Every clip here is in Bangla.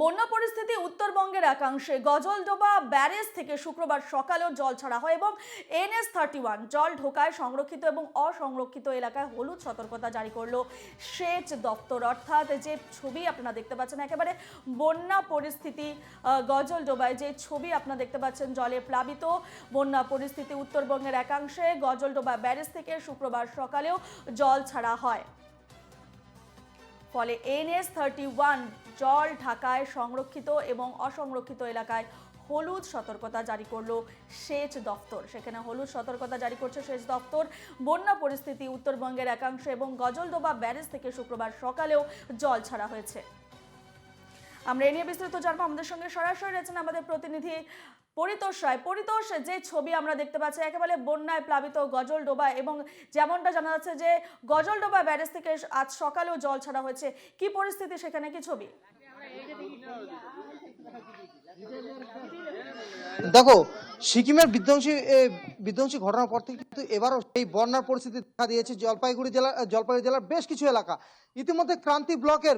বন্যা পরিস্থিতি উত্তরবঙ্গের একাংশে। গজলডোবা ব্যারেজ থেকে শুক্রবার সকালেও জল ছাড়া হয় এবং এনএস থার্টি ওয়ান জল ঢোকায় সংরক্ষিত এবং অসংরক্ষিত এলাকায় হলুদ সতর্কতা জারি করল সেচ দপ্তর। অর্থাৎ যে ছবি আপনারা দেখতে পাচ্ছেন, একেবারে বন্যা পরিস্থিতি গজলডোবায় যে ছবি আপনারা দেখতে পাচ্ছেন, জলে প্লাবিত বন্যা পরিস্থিতি উত্তরবঙ্গের একাংশে। গজলডোবা ব্যারেজ থেকে শুক্রবার সকালেও জল ছাড়া হয়। ফলে এনএস থার্টি ওয়ান জল ঢাকায় সংরক্ষিত এবং অসংরক্ষিত এলাকায় হলুদ সতর্কতা জারি করল সেচ দফতর। সেখানে হলুদ সতর্কতা জারি করছে সেচ দপ্তর বন্যা পরিস্থিতি উত্তরবঙ্গের একাংশ এবং গজলডোবা ব্যারেজ থেকে শুক্রবার সকালেও জল ছাড়া হয়েছে। আমরা এ নিয়ে বিস্তারিত জানব। আমাদের সঙ্গে সরাসরি রয়েছেন আমাদের প্রতিনিধি পরিতোষ রায় পরিতোষ যে ছবি আমরা দেখতে পাচ্ছি, একেবারে বন্যায় প্লাবিত গজলডোবা এবং যেমনটা জানা যাচ্ছে যে গজলডোবা ব্যারেজ থেকে আজ সকালেও জল ছাড়া হয়েছে। কি পরিস্থিতি সেখানে? কি ছবি? দেখো, সিকিমের বিধ্বংসী বিধ্বংসী ঘটনার পর থেকে কিন্তু এবারও সেই বন্যার পরিস্থিতি দেখা দিয়েছে। জলপাইগুড়ি জেলা, জলপাইগুড়ি জেলার বেশ কিছু এলাকা। ইতিমধ্যে ক্রান্তি ব্লকের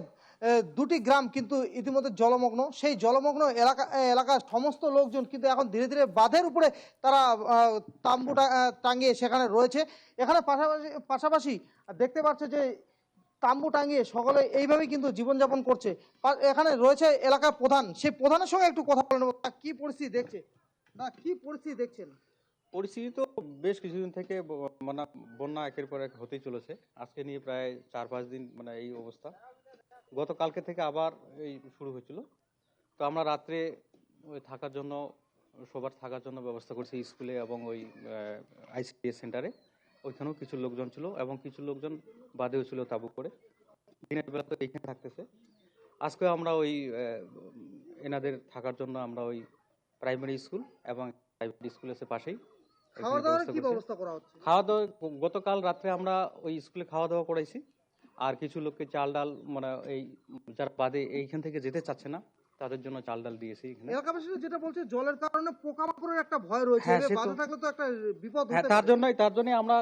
দুটি গ্রাম কিন্তু ইতিমধ্যে জলমগ্ন। সেই জলমগ্ন এলাকা এলাকার সমস্ত লোকজন কিন্তু এখন ধীরে ধীরে বাঁধের উপরে তারা তাম্বু টাঙিয়ে সেখানে রয়েছে। এখানে পাশাপাশি পাশাপাশি দেখতে পাচ্ছে যে তাম্বু টাঙিয়ে সকলে এইভাবেই কিন্তু জীবনযাপন করছে। এখানে রয়েছে এলাকার প্রধান। সেই প্রধানের সঙ্গে একটু কথা বলে নেব। কি পরিস্থিতি দেখছে? না কি পরিস্থিতি দেখছেন? পরিস্থিতি তো বেশ কিছুদিন থেকে মানে বন্যা একের পর এক হতেই চলেছে। আজকে নিয়ে প্রায় চার পাঁচ দিন মানে এই অবস্থা। গতকালকে থেকে আবার এই শুরু হয়েছিল। তো আমরা রাত্রে ওই থাকার জন্য সবার থাকার জন্য ব্যবস্থা করছি স্কুলে এবং ওই আইসিডিএস সেন্টারে। ওইখানেও কিছু লোকজন ছিল এবং কিছু লোকজন বাদেও ছিল তাবু করে। দিনের বেলা তো এইখানে থাকতেছে। আজকে আমরা ওই এনাদের থাকার জন্য আমরা ওই প্রাইমারি স্কুল এবং প্রাইভেট স্কুল আছে পাশেই খাওয়া দাওয়ার কি ব্যবস্থা করা হচ্ছে? খাওয়া দাওয়া গতকাল রাত্রে আমরা ওই স্কুলে খাওয়া দাওয়া করাইছি। আর কিছু লোককে চাল ডাল মানে এই যারা বাদে এইখান থেকে যেতে চাচ্ছে না তাদের জন্য চাল ডাল দিয়েছি এখানে। এলাকাবাসীরা যেটা বলছে জলের কারণে পোকামাকড়ের একটা ভয় রয়েছে হ্যাঁ, বাঁধা থাকলে তো একটা বিপদ হ্যাঁ তার জন্যই তার জন্যই আমরা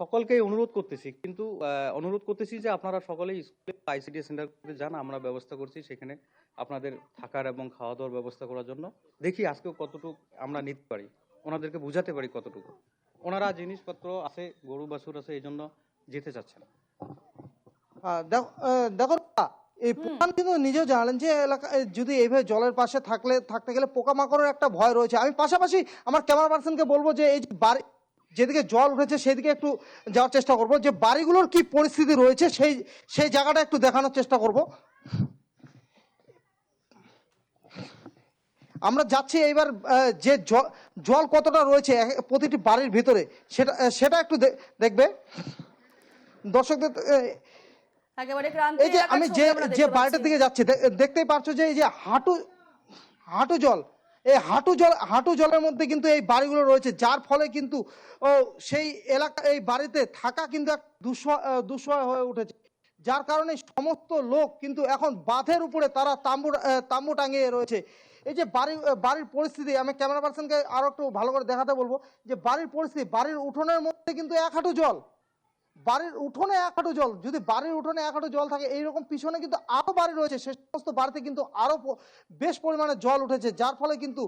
সকলকে অনুরোধ করতেছি। কিন্তু অনুরোধ করতেছি যে আপনারা সকলেই স্কুলে আইসিডি সেন্টার যান আমরা ব্যবস্থা করছি সেখানে আপনাদের থাকার এবং খাওয়া দাওয়ার ব্যবস্থা করার জন্য। দেখি আজকেও কতটুকু আমরা নিতে পারি। ওনাদেরকে বুঝাতে পারি কতটুকু। ওনারা জিনিসপত্র আছে গরু বাছুর আছে এই জন্য যেতে চাচ্ছে না। দেখো এই প্রধান কিন্তু নিজেও জানালেন যে এলাকা যদি এইভাবে জলের পাশে থাকলে থাকতে গেলে পোকামাকড়ের একটা ভয় রয়েছে। আমি পাশাপাশি আমার ক্যামেরা পার্সনকে বলব যে এই যে বাড়ি যেদিকে জল উঠেছে সেদিকে একটু যাওয়ার চেষ্টা করব যে বাড়িগুলোর কি পরিস্থিতি রয়েছে সেই সেই জায়গাটা একটু দেখানোর চেষ্টা করব। আমরা যাচ্ছি এইবার যে জল কতটা রয়েছে প্রতিটি বাড়ির ভিতরে সেটা সেটা একটু দেখবে। দর্শকদের একেবারে ক্রান্তি এই যে আমি যে যে বাড়িটার দিকে যাচ্ছি দেখতেই পারছ যে এই যে হাঁটু হাঁটু জল এই হাঁটু জল হাঁটু জলের মধ্যে কিন্তু এই বাড়িগুলো রয়েছে যার ফলে কিন্তু ও, সেই এলাকা এই বাড়িতে থাকা কিন্তু এক দুঃসহ আহ, হয়ে উঠেছে। যার কারণে সমস্ত লোক কিন্তু এখন বাঁধের উপরে তারা তাম্বু তাম্বু টাঙিয়ে রয়েছে। এই যে বাড়ি বাড়ির পরিস্থিতি আমি ক্যামেরা পার্সনকে আরও একটু ভালো করে দেখাতে বলব যে বাড়ির পরিস্থিতি বাড়ির উঠোনের মধ্যে কিন্তু এক হাঁটু জল বাড়ির উঠোনে এক হাঁটু জল, যদি বাড়ির উঠোনে এক হাঁটু জল থাকে, এইরকম পিছনে কিন্তু আরও বাড়ি রয়েছে। সে সমস্ত বাড়িতে কিন্তু আরও বেশ পরিমাণে জল উঠেছে, যার ফলে কিন্তু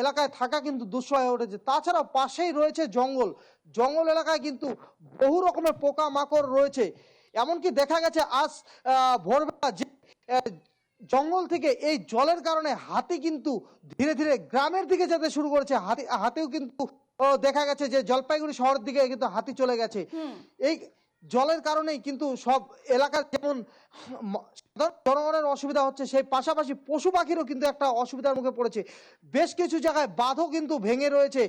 এলাকায় থাকা কিন্তু দুঃসহ হয়ে উঠেছে। তাছাড়াও পাশেই রয়েছে জঙ্গল। জঙ্গল এলাকায় কিন্তু বহু রকমের পোকা মাকড় রয়েছে। এমনকি দেখা গেছে আজ ভোরবেলা যে জঙ্গল থেকে এই জলের কারণে হাতি কিন্তু ধীরে ধীরে গ্রামের দিকে যেতে শুরু করেছে। হাতি, হাতিও কিন্তু ও, দেখা গেছে যে জলপাইগুড়ি শহরের দিকে কিন্তু হাতি চলে গেছে। এই জলের কারণেই কিন্তু সব এলাকার যেমন জনগণের অসুবিধা হচ্ছে সেই পাশাপাশি পশু পাখিরও কিন্তু একটা অসুবিধার মুখে পড়েছে। বেশ কিছু জায়গায় বাঁধও কিন্তু ভেঙে রয়েছে।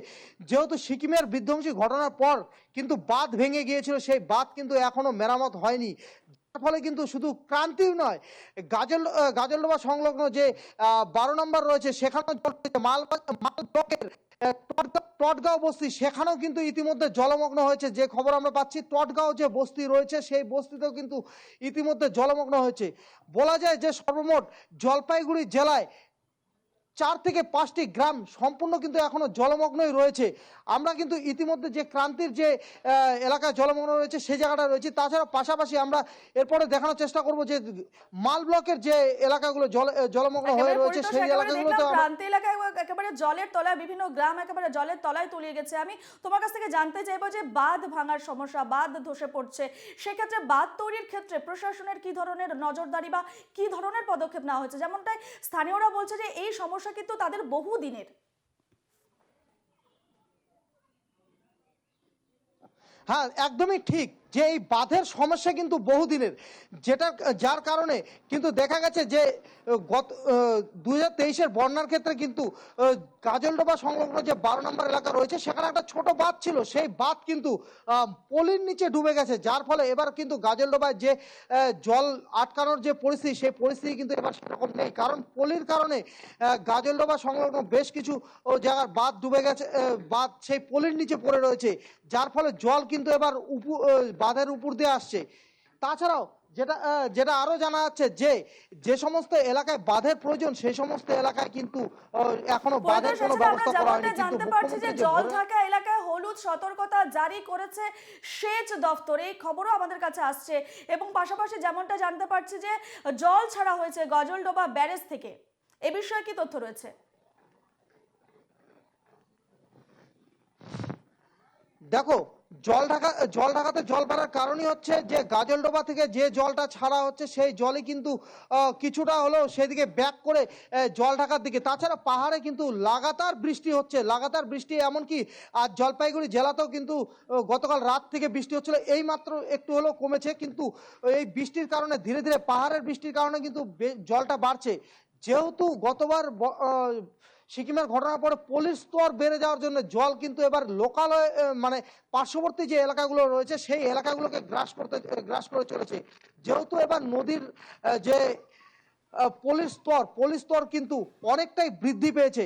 যেহেতু সিকিমের বিধ্বংসী ঘটনার পর কিন্তু বাঁধ ভেঙে গিয়েছিল সেই বাঁধ কিন্তু এখনও মেরামত হয়নি। ফলে কিন্তু শুধু ক্রান্তিও নয়, গাজল গাজলডোবা সংলগ্ন যে বারো নম্বর রয়েছে, সেখানেও। মাল মাল ব্লকের টটগাঁও বস্তি, সেখানেও কিন্তু ইতিমধ্যে জলমগ্ন হয়েছে যে খবর আমরা পাচ্ছি টটগাঁও যে বস্তি রয়েছে, সেই বস্তিতেও কিন্তু ইতিমধ্যে জলমগ্ন হয়েছে বলা যায় যে সর্বমোট জলপাইগুড়ি জেলায় চার থেকে পাঁচটি গ্রাম সম্পূর্ণ কিন্তু এখনও জলমগ্নই রয়েছে। আমরা কিন্তু ইতিমধ্যে যে ক্রান্তির যে এলাকায় জলমগ্ন রয়েছে সেই জায়গাটা রয়েছে। তাছাড়া পাশাপাশি আমরা এরপরে দেখানোর চেষ্টা করব যে মাল ব্লকের যে এলাকাগুলো জল জলমগ্ন হয়ে রয়েছে সেই এলাকাগুলোতে এলাকায় একেবারে জলের তলায় বিভিন্ন গ্রাম একেবারে জলের তলায় তলিয়ে গেছে। আমি তোমার কাছ থেকে জানতে চাইব যে বাঁধ ভাঙার সমস্যা বাঁধ ধসে পড়ছে সেক্ষেত্রে বাঁধ তৈরির ক্ষেত্রে প্রশাসনের কি ধরনের নজরদারি বা কি ধরনের পদক্ষেপ নেওয়া হয়েছে? যেমনটাই স্থানীয়রা বলছে যে এই সমস্যা কিন্তু তাদের বহু দিনের হ্যাঁ একদমই ঠিক। যে এই বাঁধের সমস্যা কিন্তু বহুদিনের, যেটা, যার কারণে কিন্তু দেখা গেছে যে গত দু হাজার তেইশের বন্যার ক্ষেত্রে কিন্তু গাজলডোবা সংলগ্ন যে বারো নম্বর এলাকা রয়েছে, সেখানে একটা ছোট বাঁধ ছিল। সেই বাঁধ কিন্তু পলির নিচে ডুবে গেছে। যার ফলে এবার কিন্তু গাজলডোবায় যে জল আটকানোর যে পরিস্থিতি, সেই পরিস্থিতি কিন্তু এবার সেরকম নেই। কারণ পলির কারণে গাজলডোবা সংলগ্ন বেশ কিছু জায়গার বাঁধ ডুবে গেছে বাঁধ সেই পলির নিচে পড়ে রয়েছে। যার ফলে জল কিন্তু এবার উপু বাঁধের উপর দিয়ে আসছে। তাছাড়াও যেটা যেটা আরও জানা যাচ্ছে যে যে সমস্ত এলাকায় বাঁধের প্রয়োজন সেই সমস্ত এলাকায় কিন্তু এখনও বাঁধের কোনো ব্যবস্থা করা হয়নি কিন্তু জানতে পারছি যে জল ঢাকা এলাকায় হলুদ সতর্কতা জারি করেছে সেচ দফতর। এই খবরও আমাদের কাছে আসছে। এবং পাশাপাশি যেমনটা জানতে পারছি যে জল ছাড়া হয়েছে গজলডোবা ব্যারেজ থেকে। এ বিষয়ে কি তথ্য রয়েছে? দেখো জল ঢাকা, জল ঢাকাতে জল বাড়ার কারণই হচ্ছে যে গাজলডোবা থেকে যে জলটা ছাড়া হচ্ছে সেই জলই কিন্তু কিছুটা হলেও সেদিকে ব্যাক করে জল ঢাকার দিকে। তাছাড়া পাহাড়ে কিন্তু লাগাতার বৃষ্টি হচ্ছে, লাগাতার বৃষ্টি এমনকি, আর জলপাইগুড়ি জেলাতেও কিন্তু গতকাল রাত থেকে বৃষ্টি হচ্ছিল, এই মাত্র একটু হলেও কমেছে, কিন্তু এই বৃষ্টির কারণে, ধীরে ধীরে পাহাড়ের বৃষ্টির কারণে কিন্তু জলটা বাড়ছে। যেহেতু গতবার সিকিমের ঘটনার পরে পুলিশ স্তর বেড়ে যাওয়ার জন্য জল কিন্তু এবার লোকাল মানে পার্শ্ববর্তী যে এলাকাগুলো রয়েছে, সেই এলাকাগুলোকে গ্রাস করতে, গ্রাস করে চলেছে। যেহেতু এবার নদীর যে পুলিশ পলির স্তর, পুলিশ স্তর কিন্তু অনেকটাই বৃদ্ধি পেয়েছে।